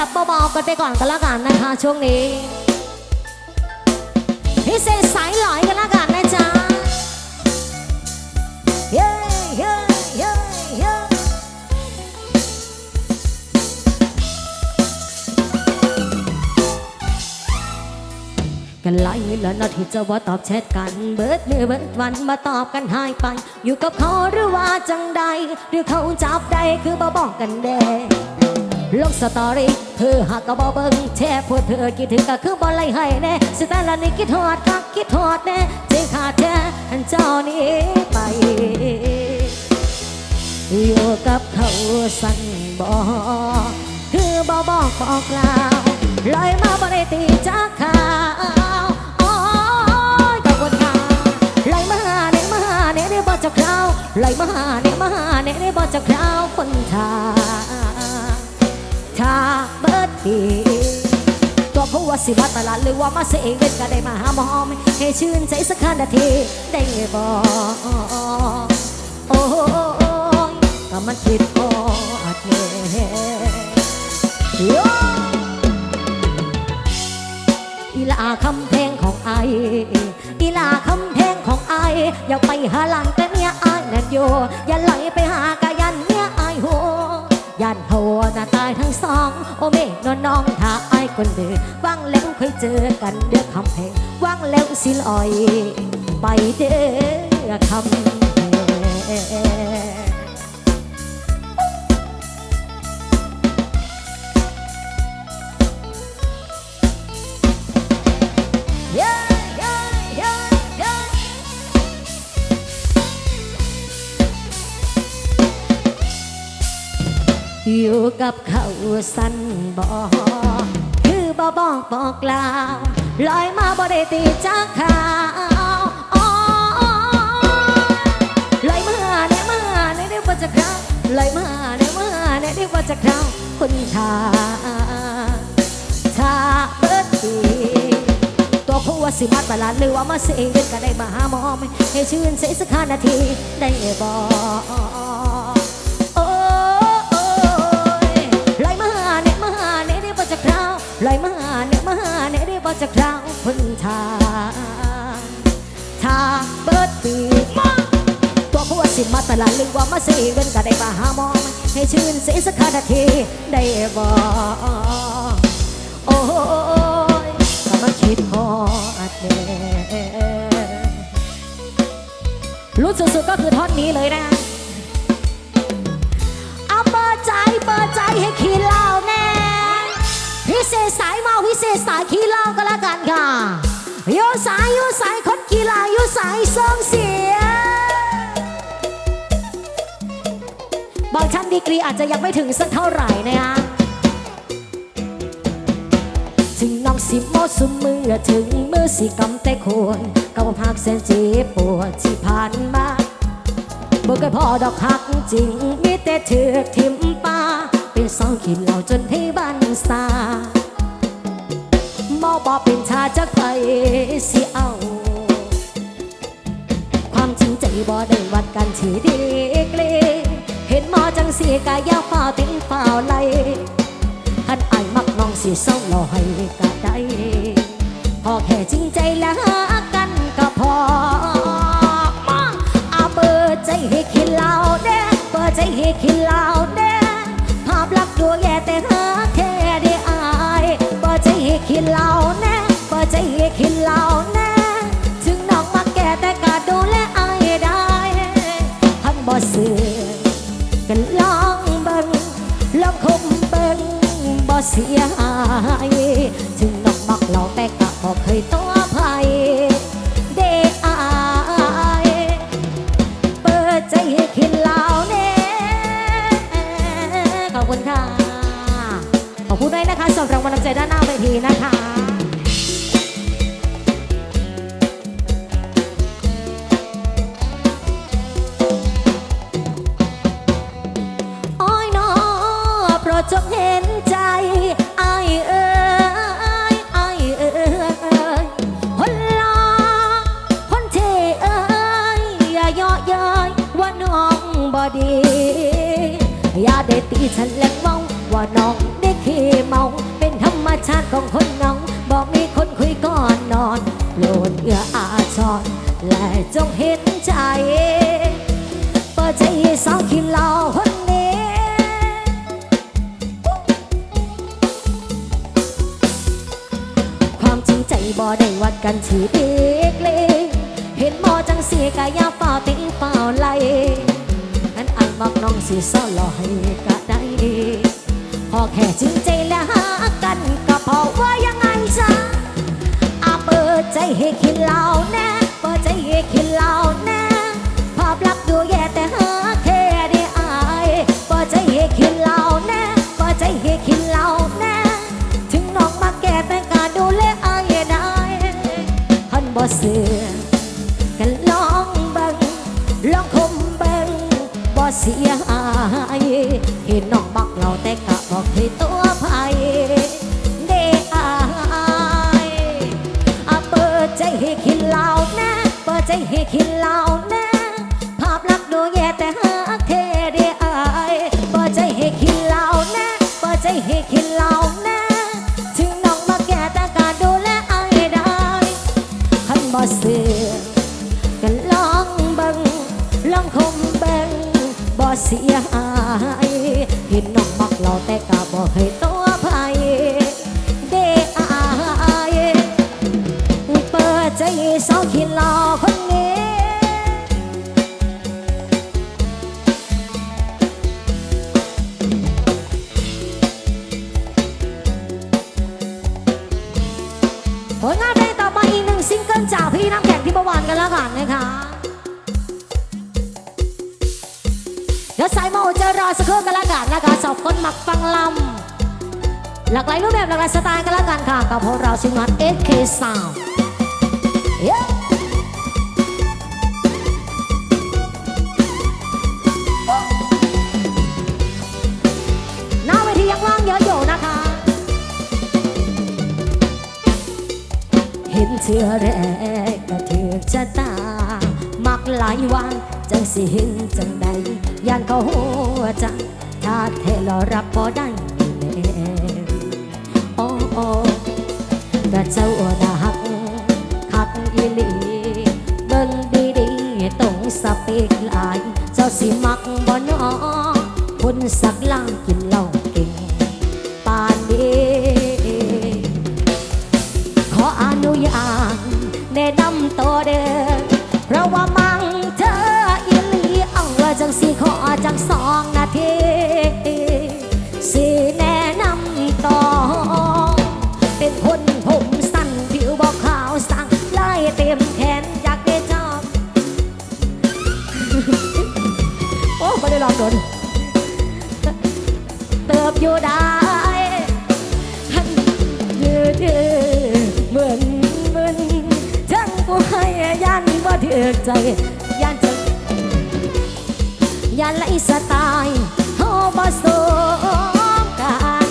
แบบเบาๆกันไปก่อนกันละกันนะคะช่วงนี้พิเศษสายหลอยกันและกันนะจ๊ะเย้เย้เย้เย้กันไล่แล้วนาทีจะว่าตอบแชทกัน เบิดมือเบิดวันมาตอบกันหายไป อยู่กับเขาหรือว่าจังใด หรือเขาจับได้คือบ่บอกกันแน่ลงสตอรี่ เธอหากก็บ่เบิ่งแช่พวกเธอคิดถึงก็คือบ่ไล่ให้แน่สิแต่ละนี่คิดทอดคักคิดทอดแน่เจขาดแท้อันเจ้านี้ไปอยู่กับเขาสั่งบอกคือบ่บอกบอกกล่าวลอยมาบ่ได้ตีจากข่าวโอ้ยกับวนข่าวลอยมาหาเนี่ยมาหาเนี่ยได้บ่จะคราวลอยมาหาเนี่ยมาหาเนี่ยได้บ่จะคราวคนทาาเบิดดีตัวผู้ว่าสิมาตลาดหรือว่ามาเสเวนก็ได้มาหาหมอมให้ชื่นใจสักห้านาทีได้บ่โอ้ยก็มันคิดพอดเน่ยอีลาคำเพลงของไออีลาคำเพลงของไออย่าไปหาหลังแต่เมียไอายนั่นโยอย่าไหลไปหากัน ย่านโหน้าตายทั้งสอง โอเมนอนน้องถ้าไอายคนเดือว่างแล้วค่อยเจอกันเดือคำเพลงว่างแล้วสิลอย ไปเด้อคำเพลง อยู่กับเขาสั้นบอกคือบ่บอกบอกกล่าวลอยมาบ่ได้ตีจากขาวลอยมาเนี่ยมาเนี่ยได้บ่จะคราวลอยมาเนี่ยมาเนี่ยได้บ่จะคราวคนทาทาเบิดดีตัวผู้ว่าสิมาตลาดหรือว่ามาเสียเงินก็ได้มาหาหมอไหมให้ชื่นเสียสักห้านาทีได้บ คราวไหลมาหาเนี่ยมาหาเนี่ยได้บ่จะคราคนทางทางเบิดปีมาตัวผู้วสิมาตลาดหรือว่ามาสีเงินก็ได้มาหามอไหมให้ชื่นเสียสักนาทีได้บอกโอ้ยก็มาคิดพอดเน่รู้สุดๆก็คือท่อนนี้เลยนะ ขี้เหล้าก็แล้วกันค่ะโยสายโยสายคนขี้เหล้าโยสายเสริมเสียงบางชั้นดีกรีอาจจะยังไม่ถึงสักเท่าไหร่นะคะถึงน้องสิโมสุมือถึงมือสิกำแต่ควรกับพักเส้นเจ็บปวดที่ผ่านมาบ่เคยพอดอกหักจริง มีแต่เถือกทิมปาเป็นสองขีดเหล่าจนให้บันซา มอบอกเป็นชาจากไผสิเอา ความจริงใจบ่ได้วัดกันที่ดีกลีเห็นหมอจังสีกายาฝ้าติ้งฝ้าไหลท่านอายมักน้องสิเศร้าลอยก็ได้พอแค่จริงใจแล้วกั คุณด้วยนะคะสำหรับกำลังใจด้านหน้าเวทีนะคะอ้ยน้อโปรดจงเห็นใจไอายเอ้ยไอายเอ้ยคนลาคนเทเอ้ยอย่าเย่อเย้ยว่าน้องบ่ดี อย่าได้ตีฉันแรงเมาว่าน้อง ขี้เมา เป็นธรรมชาติของคนเหงา บอกมีคนคุยก่อนนอนโปรดเอื้ออาทรและจงเห็นใจ เปิดใจสาวขี้เหล่าคนนี้ความจริงใจบ่ได้วัดกันที่เด็กเล็กเห็นหมอจังเสียกายาเฝ้าติงเฝ้าไหลอันอันมักน้องสิเศร้าลอยก็ได้ พอแค่จริงใจและหากัน ก็พอว่ายังไงจ๊ะอาเปิดใจให้คิดเหล่าแน่เปิดใจให้คิดเหล่าแน่ภาพลักษณ์ดูแย่แต่หาแค่ได้อายเปิดใจให้คิดเหล่าแน่เปิดใจให้คิดเหล่าแน่ถึงน้องมาแก่แต่การดูแลอายได้หันบ่เสือกันลองเบังลองคมเบังบ่เสียอายเห็นน้องบักเราแต่กะ ให้คิดเหล่านะเปิดใจให้คิดเหล่านะภาพลักษณ์ดูแย่แต่หาเทเด้อายเปิดใจให้คิดเหล่านะเปิดใจให้คิดเหล่านะถึงน้องมาแก่แต่การดูแลอายได้ขันบ่เสือกันลองเบังลองคมเบังบ่เสีย สองขีดรอคนนี้ ผลงานเพลงต่อมาอีกหนึ่งซิงเกิลจากพี่น้ำแข็งที่ประวานกันแล้วกันนะคะเดี๋ยวสายโมจะรอสักครู่กันแล้วกันนะคะสอบคนหมักฟังลำหลากหลายรูปแบบหลากหลายสไตล์กันแล้วกันค่ะกับพวกเราชิงงาน SK Sound เย้ หน้าเวทียังว่างเยอะอยู่นะคะ เห็นเธอแรกก็ถือชะตา มักหลายวันจังสิเห็นจังใดย่านเขาหัวใจถ้าเทเรารับบ่ได้แน่โอ้โอ้กระเจ้าน่า สเปกหลาย เจ้าสิมักบ่นอคนสักล่างกินเหล้าเก่งปานเดขออนุญาตแนะนำตัวเด้อ ลองดนเติบอยู่ได้หันยืดยืดเหมือนเหมือนทั้งผู้ให้ยันว่าเถือกใจยันจะยันไล่สไตล์เฮาบ่สมกัน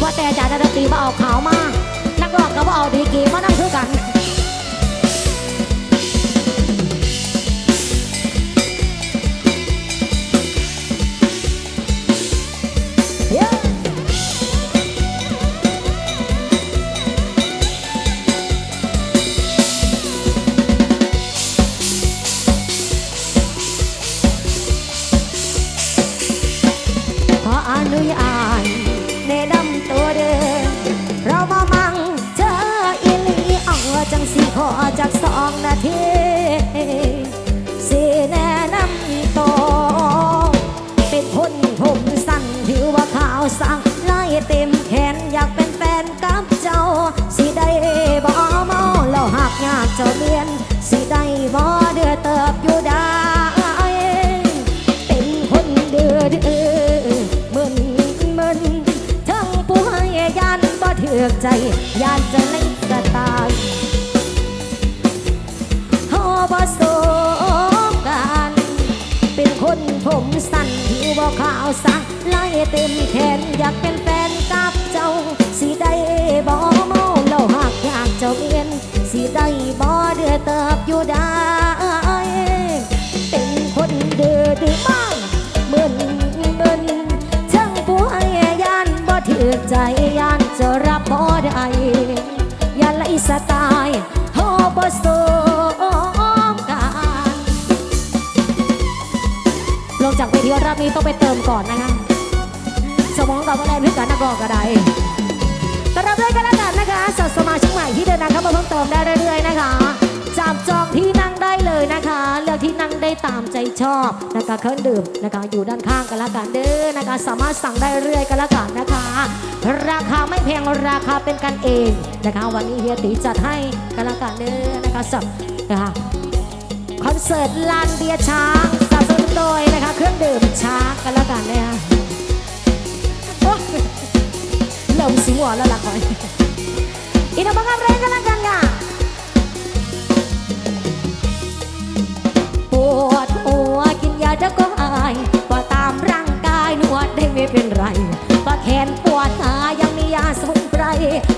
ว่าแต่จ่าดนตรีบ่เอาขาวมานักร้องก็บ่เอาดีกีมานั่งคือกัน สไตล์โฮบสมกันลงจากเวทีรอบนี้ต้องไปเติมก่อนนะคะสมองกับอะไรด้วยกันนักร้องก็ได้ต้อนรับด้วยกันแล้วกันนะคะสัสมาชิกใหม่ที่เดินทางเข้ามาเพิ่มเติมได้เรื่อยๆนะคะจับจอง นั่งได้เลยนะคะ เลือกที่นั่งได้ตามใจชอบนะคะเครื่องดื่มนะคะอยู่ด้านข้างกันละกันเด้อนะคะสามารถสั่งได้เรื่อยกันละกันนะคะ ราคาไม่แพงราคาเป็นกันเองนะคะ วันนี้เฮียตีจัดให้กันละกันเด้อนะคะสับนะคะคอนเสิร์ตลานเบียร์ช้างสนับสนุนโดยนะคะ เครื่องดื่มช้างกันล้วกันนะคะโอ๊ยเริ่มสิงหัวแล้วล่ะคอยอีกหนึ่งบังคับเพลงกันล้วกันค่ะ วดหัวกินยาเดี๋ยวก็หายปวดตามร่างกายนวดได้ไม่เป็นไรปวดแขนปวดขายังมียาสมุนไพร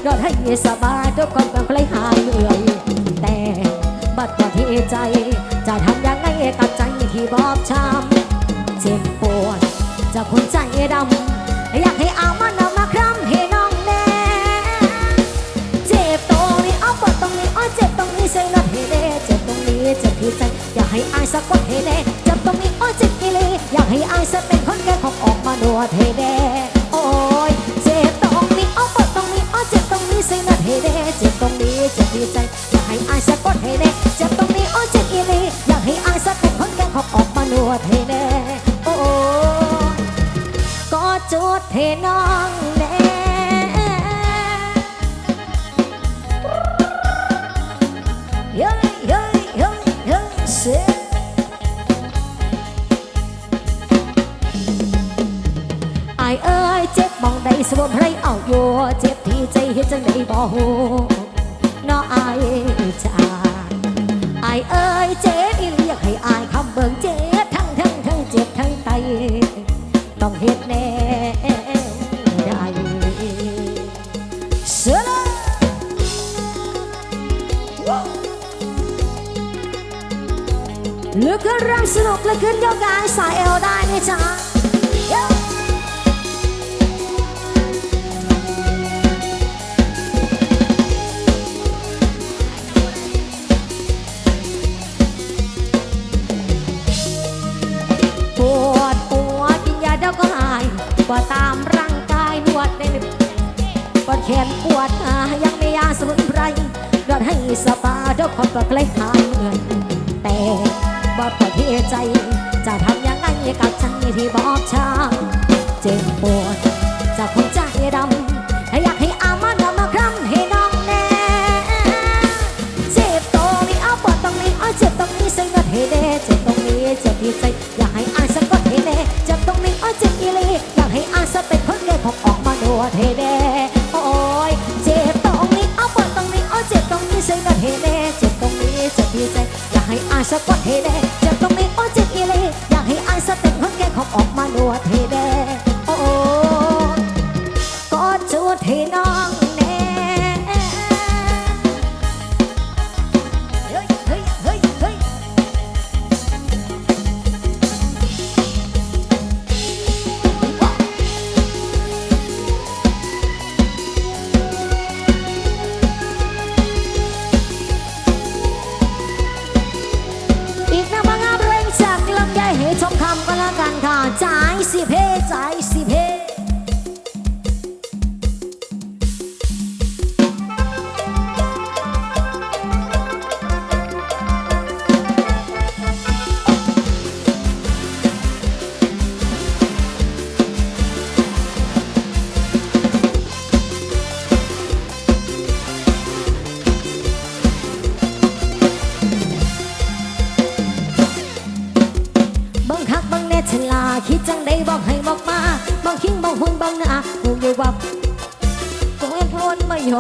นวดให้สบายทุกคนก็ใครหายเหนื่อยแต่บัดว่าที่ใจ จะทำยังไงกับใจที่บอบช้ำเจ็บปวดจากคนใจดำ กให้อายสักคนให้แน่เจ็บตรงนี้อ้เจ็บกิเลีอยากให้อายสักเป็นคนแก่ของออกมานวดให้แน่โอ้ยเจ็บตรงนี้เอาปวดตรงนี้อ้เจ็บตรงนี้ใส่หน้าเทเดเจ็บตรงนี้เจ็บดีใจ จ้าอายเอ้ยเจ็บอีเรียกให้อายคำเบิ่งเจ็บทั้งทั้งทั้งเจ็บทั้งไตต้องเฮ็ดแน่ได้เสือเลยลึกขึ้นเรื่องสนุกลึกขึ้นโยกกายสายเอวได้ไหมจ๊ะ ขนปวดขายังไม่ยาสมุนไพรนวดให้สบายทุกคนก็ใกล้หายเหนื่อยแต่บอดปวดที่ใจ จะทำยังไงกับใจที่บอบช้ำเจ็บปวดจากคนใจดำ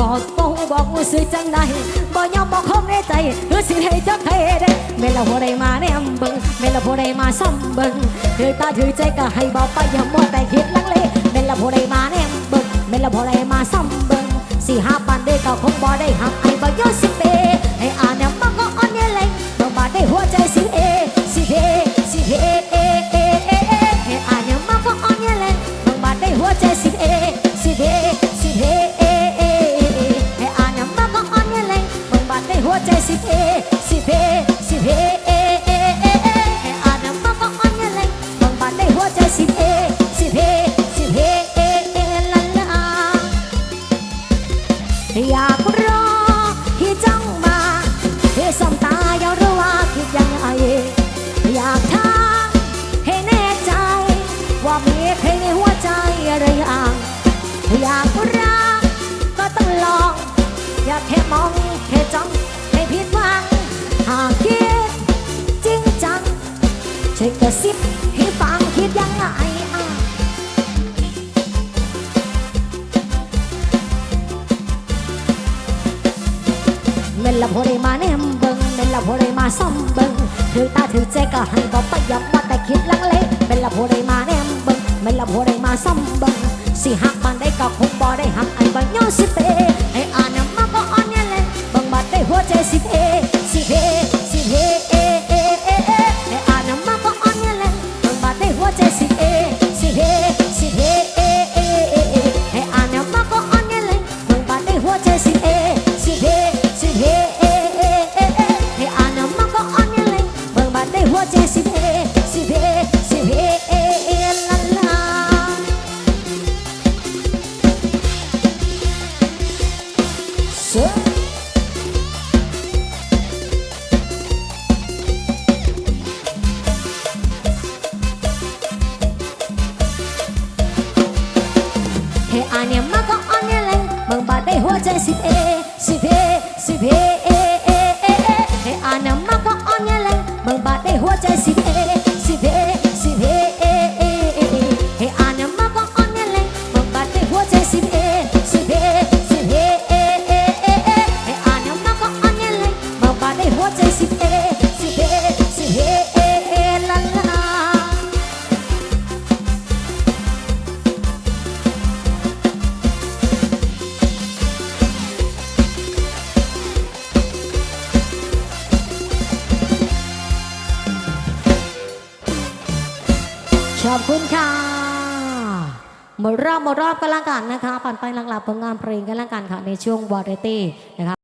อกบอกบอกว่าซื้อจังได้บอกยอมบอกคมในใจเพื่อสิให้เจ้าใครได้เมล่าพอได้มาแนมเบิงเมล่าพอได้มาซ้ำเบิงถือตาถือใจก็ให้บอกไปอย่ามัวแต่คิดลังเลเมล่าพอได้มาแนมเบิงเมล่าพอได้มาซ้ำเบิงสี่ห้าปันได้ก็คงบ่ได้หักไอ้บ่ยอ ระซิบให้ฟังคิดยังไงอะเม่นละพอได้มาแนมเบิงเม่นละพอได้มาซ้ำเบิงถือตาถือใจก็หันอกไปยอมว่าแต่คิดลังเลเม่นละพอได้มาแนมเบิงเม่นละพอได้มาซ้ำเบิงสิหักมันได้ก็คงบ่ได้หักอันบังย้อนสิเปให้อ่านมาก็อ่อนเนี่เลยบังบัดได้หัวใจสิเพสิเพ ผลงานเพลงกันแล้วกันค่ะในช่วงวาไรตี้นะคะ